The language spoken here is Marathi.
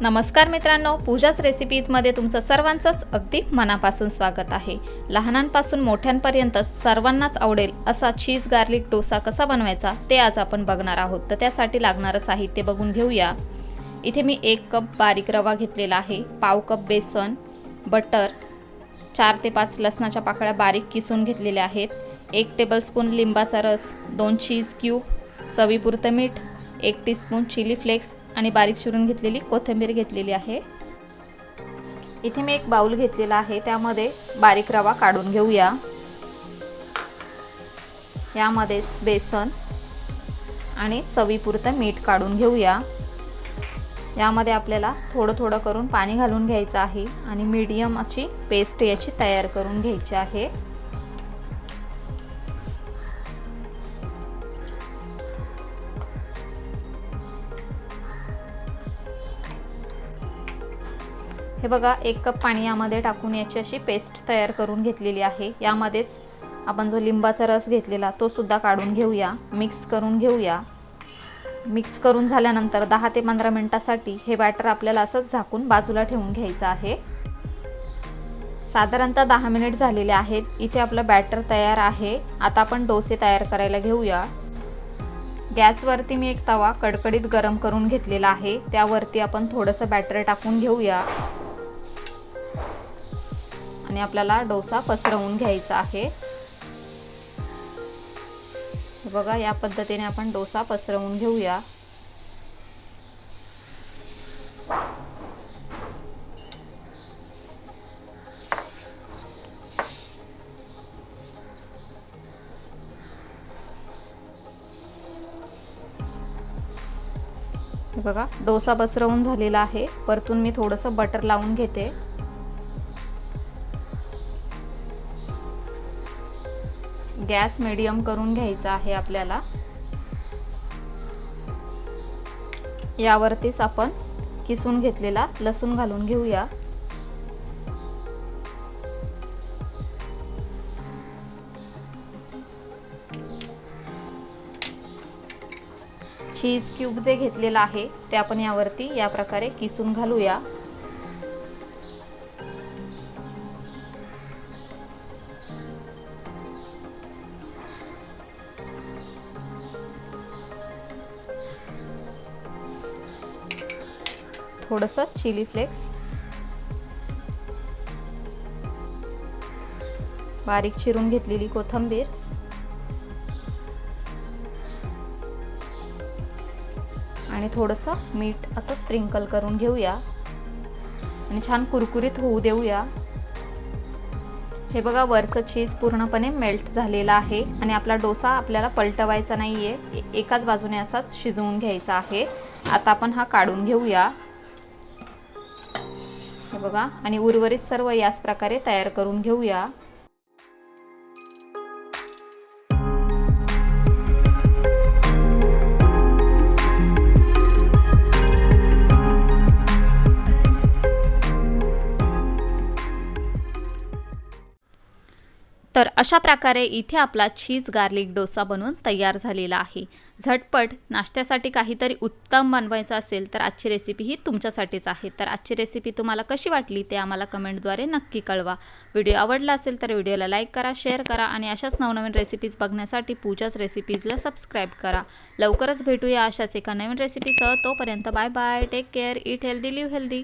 नमस्कार मित्रांनो पूजाच रेसिपीजमध्ये तुमचं सर्वांचंच अगदी मनापासून स्वागत आहे. लहानांपासून मोठ्यांपर्यंत सर्वांनाच आवडेल असा चीज गार्लिक डोसा कसा बनवायचा ते आज आपण बघणार आहोत. तर त्यासाठी लागणारं साहित्य बघून घेऊया. इथे मी एक कप बारीक रवा घेतलेला आहे पाव कप बेसन बटर चार ते पाच लसणाच्या पाकळ्या बारीक किसून घेतलेल्या आहेत एक टेबलस्पून लिंबाचा रस दोन चीज क्यूब चवीपुरतं मीठ एक टीस्पून चिली फ्लेक्स आणि बारीक चिरून घेतलेली कोथिंबीर घेतलेली आहे. इथे मी एक बाउल घेतलेला आहे त्यामध्ये बारीक रवा काढून घेऊया. यामध्ये बेसन आणि चवीपुरतं मीठ काढून घेऊया. यामध्ये आपल्याला थोडं थोडं करून पाणी घालून घ्यायचं आहे आणि मीडियम अशी पेस्ट याची तयार करून घ्यायची आहे. हे बघा एक कप पाणी यामध्ये टाकून याची अशी पेस्ट तयार करून घेतलेली आहे. यामध्येच आपण जो लिंबाचा रस घेतलेला तो सुद्धा काढून घेऊया. मिक्स करून घेऊया. मिक्स करून झाल्यानंतर दहा ते पंधरा मिनटासाठी हे बॅटर आपल्याला असंच झाकून बाजूला ठेवून घ्यायचं आहे. साधारणतः दहा मिनिट झालेले आहेत. इथे आपलं बॅटर तयार आहे. आता आपण डोसे तयार करायला घेऊया. गॅसवरती मी एक तवा कडकडीत गरम करून घेतलेला आहे. त्यावरती आपण थोडंसं बॅटर टाकून घेऊया. आणि आपल्याला डोसा पसरवून घ्यायचा आहे. बघा या पद्धतीने आपण डोसा पसरवून घेऊया. बघा डोसा पसरवून झालेला आहे. परतून मी थोडंसं बटर लावून घेते. गॅस मिडियम करून घ्यायचा आहे आपल्याला. यावरतीच आपण किसून घेतलेला लसूण घालून घेऊया. चीज क्यूब जे घेतलेलं आहे ते आपण यावरती या प्रकारे किसून घालूया. थोडंसं चिली फ्लेक्स. बारीक चिरून घेतलेली कोथंबीर. आणि थोडंसं मीठ असं स्प्रिंकल करून घेऊया. आणि छान कुरकुरीत होऊ देऊया. हे बघा वरचं चीज पूर्णपणे मेल्ट झालेलं आहे. आणि आपला डोसा आपल्याला पलटवायचा नाही आहे एकाच बाजूने असाच शिजवून घ्यायचा आहे. आता आपण हा काढून घेऊया. हे बघा. आणि उर्वरित सर्व याच प्रकारे तयार करून घेऊया. तर अशा प्रकारे इथे आपला चीज गार्लिक डोसा बनवून तयार झालेला आहे. झटपट नाश्त्यासाठी काहीतरी उत्तम बनवायचं असेल तर आजची रेसिपी ही तुमच्यासाठीच आहे. तर आजची रेसिपी तुम्हाला कशी वाटली ते आम्हाला कमेंटद्वारे नक्की कळवा. व्हिडिओ आवडला असेल तर व्हिडिओला लाईक करा शेअर करा आणि अशाच नवनवीन रेसिपीज बघण्यासाठी पूजाच रेसिपीजला सबस्क्राईब करा. लवकरच भेटूया अशाच एका नवीन रेसिपीसह तोपर्यंत bye bye take care eat healthy live healthy